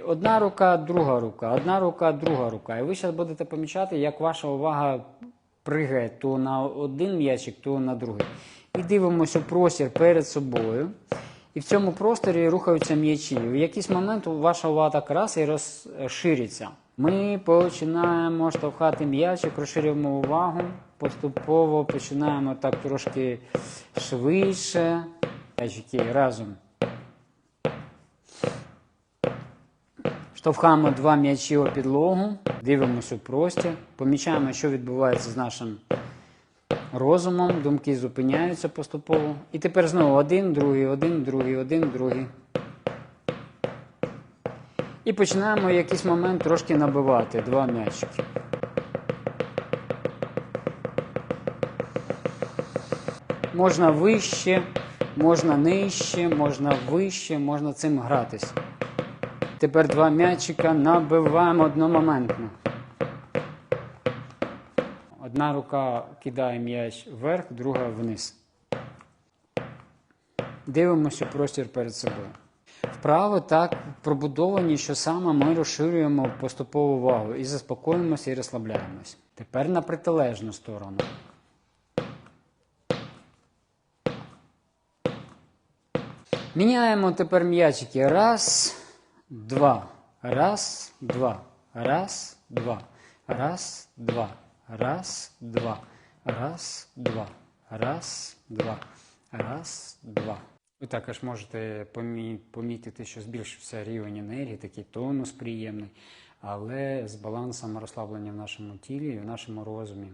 Одна рука, друга рука, одна рука, друга рука. І ви зараз будете помічати, як ваша увага пригає то на один м'ячик, то на другий. І дивимося простір перед собою. І в цьому просторі рухаються м'ячі. В якийсь момент ваша увага так раз і розшириться. Ми починаємо штовхати м'ячик, розширюємо увагу, поступово починаємо так трошки швидше. М'ячики разом. Штовхаємо два м'ячі у підлогу, дивимося у простір, помічаємо, що відбувається з нашим розумом, думки зупиняються поступово. І тепер знову один, другий, один, другий, один, другий. І починаємо в якийсь момент трошки набивати два м'ячики. Можна вище, можна нижче, можна вище, можна цим гратись. Тепер два м'ячика набиваємо одномоментно. Одна рука кидає м'яч вверх, друга вниз. Дивимося простір перед собою. Вправи так пробудовані, що саме ми розширюємо поступову увагу і заспокоїмося і розслабляємось. Тепер на протилежну сторону. Міняємо тепер м'ячики. Раз, два. Раз, два. Раз, два. Раз, два. Раз, два. Раз, два. Раз, два. Раз, два. Ви також можете помітити, що збільшився рівень енергії, такий тонус приємний, але з балансом розслаблення в нашому тілі і в нашому розумі.